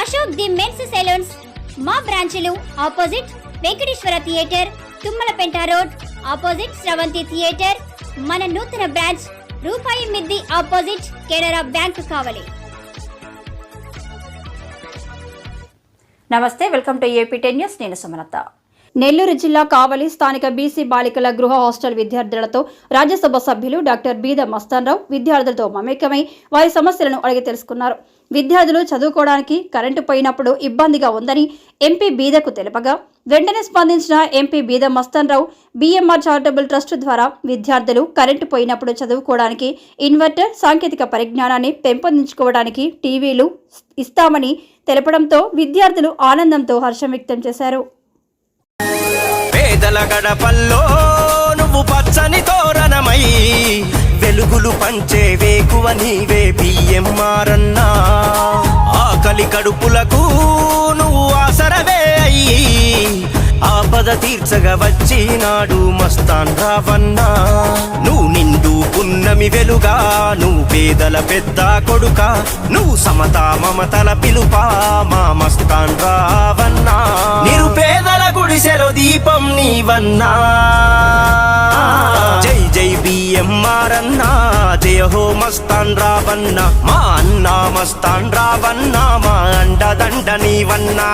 Ashok the men's salons. మా బ్రాంచులు opposite Venkateswara theatre Tummalapenta road opposite Sravanthi theatre. మన నూతన branch రూపాయి మిద్ది ఆపోజిట్ కెనరా బ్యాంక్ కావాలి. నమస్తే welcome to AP ten news. నేను సుమలత. నెల్లూరు జిల్లా కావలి స్థానిక బీసీ బాలికల గృహ హాస్టల్ విద్యార్థులతో రాజ్యసభ సభ్యులు డాక్టర్ బీద మస్తాన్రావు విద్యార్థులతో మమేకమై వారి సమస్యలను అడిగి తెలుసుకున్నారు. విద్యార్థులు చదువుకోవడానికి కరెంటు పోయినప్పుడు ఇబ్బందిగా ఉందని ఎంపీ బీదకు తెలుపగా వెంటనే స్పందించిన ఎంపీ బీద మస్తాన్రావు బీఎంఆర్ చారిటబుల్ ట్రస్ట్ ద్వారా విద్యార్థులు కరెంటు పోయినప్పుడు చదువుకోవడానికి ఇన్వర్టర్ సాంకేతిక పరిజ్ఞానాన్ని పెంపొందించుకోవడానికి టీవీలు ఇస్తామని తెలపడంతో విద్యార్థులు ఆనందంతో హర్షం వ్యక్తం చేశారు. పేదల గడపల్లో నువ్వు పచ్చని తోరణమై వెలుగులు పంచే వేకువ నీవే బియ్యమ్మారన్నా ఆకలి కడుపులకు నువ్వు ఆసరవే అయ్యి ఆపద తీర్చగా వచ్చినాడు మస్తాన్ రావన్నా. నువ్వు నిండు పున్నమి వెలుగా నువ్వు పేదల పెద్ద కొడుక. నువ్వు సమతా మమతల పిలుపా మా నీవన్నా? జై జై బిఎంఆర్ అన్నా జయ హో మస్తాన్ రావన్నా మా అన్నా మస్తాన్ రావన్నా మా అండదండ నీవన్నా.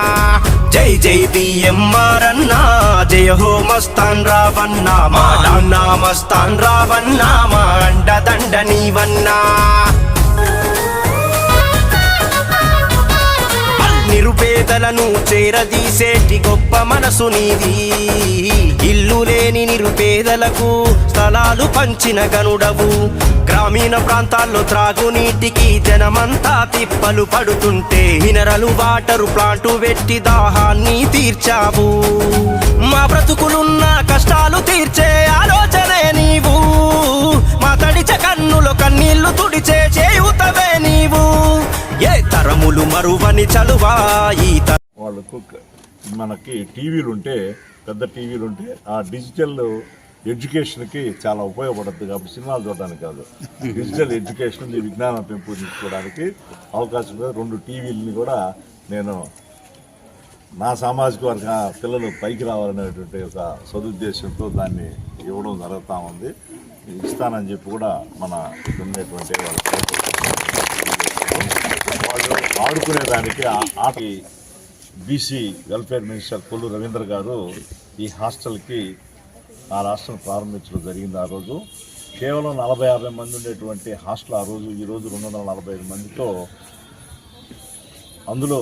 జై జై బిఎంఆర్ అన్నా జయ హో మస్తాన్ రావన్నా మా నాన్న మస్తాన్ రావన్నా మా అండదండ నీవన్నా. నిరుపేదలను చేరదీసేటి గొప్ప మనసు నీది. ఇల్లు లేని నిరుపేదలకు స్థలాలు పంచిన గనుడవు. గ్రామీణ ప్రాంతాల్లో త్రాగునీటికి జనమంతా తిప్పలు పడుతుంటే మినరలు వాటరు ప్లాంటు పెట్టి దాహాన్ని తీర్చావు. మా బ్రతుకులున్న కష్టాలు తీర్చే ఆలోచనే నీవు. మా తడిచ కన్నులో కన్నీళ్ళు తుడిచే చే తరములు మరువని చలువా ఈ వాళ్ళకు మనకి టీవీలు ఉంటే పెద్ద టీవీలు ఉంటే ఆ డిజిటల్ ఎడ్యుకేషన్కి చాలా ఉపయోగపడుతుంది కాబట్టి సినిమాలు చూడడానికి కాదు. డిజిటల్ ఎడ్యుకేషన్ విజ్ఞానం పెంపొందించుకోవడానికి అవకాశం రెండు టీవీలని కూడా నేను నా సామాజిక వర్గ పిల్లలు పైకి రావాలనేటువంటి ఒక సదుద్దేశంతో దాన్ని ఇవ్వడం జరుగుతూ ఉంది. ఇస్తానని చెప్పి కూడా మన ఇక్కడ ఉండేటువంటి ఆడుకునేదానికి ఆడుకునే దానికి ఆటకి BC welfare minister Kollu Ravindra garu ఈ హాస్టల్కి ఆ రాష్ట్రం ప్రారంభించడం జరిగింది ఆ రోజు. కేవలం నలభై యాభై మంది ఉండేటువంటి హాస్టల్ ఆ రోజు ఈ రోజు రెండు వందల నలభై ఐదు మందితో అందులో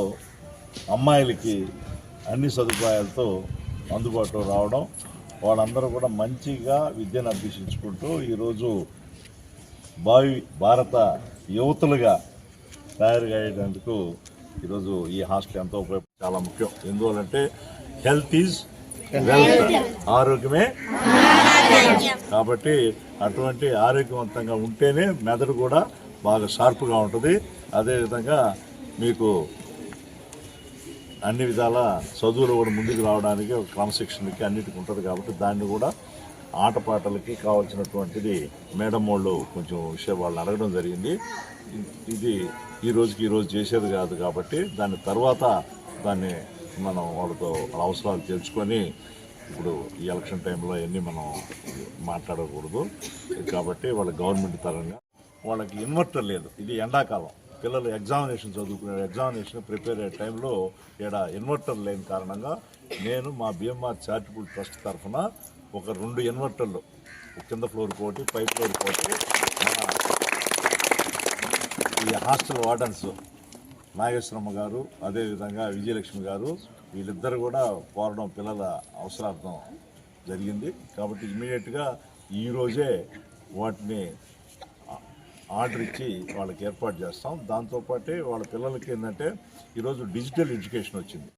అమ్మాయిలకి అన్ని సదుపాయాలతో అందుబాటులో రావడం వాళ్ళందరూ కూడా మంచిగా విద్యను అభ్యసించుకుంటూ ఈరోజు భావి భారత యువతులుగా తయారు అయ్యేటందుకు ఈరోజు ఈ హాస్టల్ ఎంతో ఉపయోగ చాలా ముఖ్యం. ఎందువల్లంటే హెల్త్ ఈజ్ వెల్త్. ఆరోగ్యమే కాబట్టి అటువంటి ఆరోగ్యవంతంగా ఉంటేనే మెదడు కూడా బాగా షార్ప్గా ఉంటుంది. అదేవిధంగా మీకు అన్ని విధాల చదువులు కూడా ముందుకు రావడానికి క్రమశిక్షణకి అన్నిటికీ ఉంటుంది కాబట్టి దాన్ని కూడా ఆటపాటలకి కావాల్సినటువంటిది మేడం వాళ్ళు కొంచెం విషయం వాళ్ళని అడగడం జరిగింది. ఇది ఈ రోజుకి ఈరోజు చేసేది కాదు కాబట్టి దాని తర్వాత దాన్ని మనం వాళ్ళతో వాళ్ళ అవసరాలు తెలుసుకొని ఇప్పుడు ఈ ఎలక్షన్ టైంలో అవన్నీ మనం మాట్లాడకూడదు. కాబట్టి వాళ్ళ గవర్నమెంట్ తరంగా వాళ్ళకి ఇన్వర్టర్ లేదు. ఇది ఎండాకాలం. పిల్లలు ఎగ్జామినేషన్ చదువుకునే ఎగ్జామినేషన్ ప్రిపేర్ అయ్యే టైంలో ఇక్కడ ఇన్వర్టర్ లేని కారణంగా నేను మా బిఎంఆర్ చారిటబుల్ ట్రస్ట్ తరఫున ఒక రెండు ఇన్వర్టర్లు. కింద ఫ్లోర్ కోటి పై ఫ్లోర్ కోటి. ఈ హాస్టల్ వార్డన్స్ నాగేశ్వరమ్మ గారు అదేవిధంగా విజయలక్ష్మి గారు వీళ్ళిద్దరు కూడా కోరడం పిల్లల అవసరార్థం జరిగింది. కాబట్టి ఇమీడియట్గా ఈరోజే వాటిని ఆర్డర్ ఇచ్చి వాళ్ళకి ఏర్పాటు చేస్తాం. దాంతోపాటే వాళ్ళ పిల్లలకి ఏంటంటే ఈరోజు డిజిటల్ ఎడ్యుకేషన్ వచ్చింది.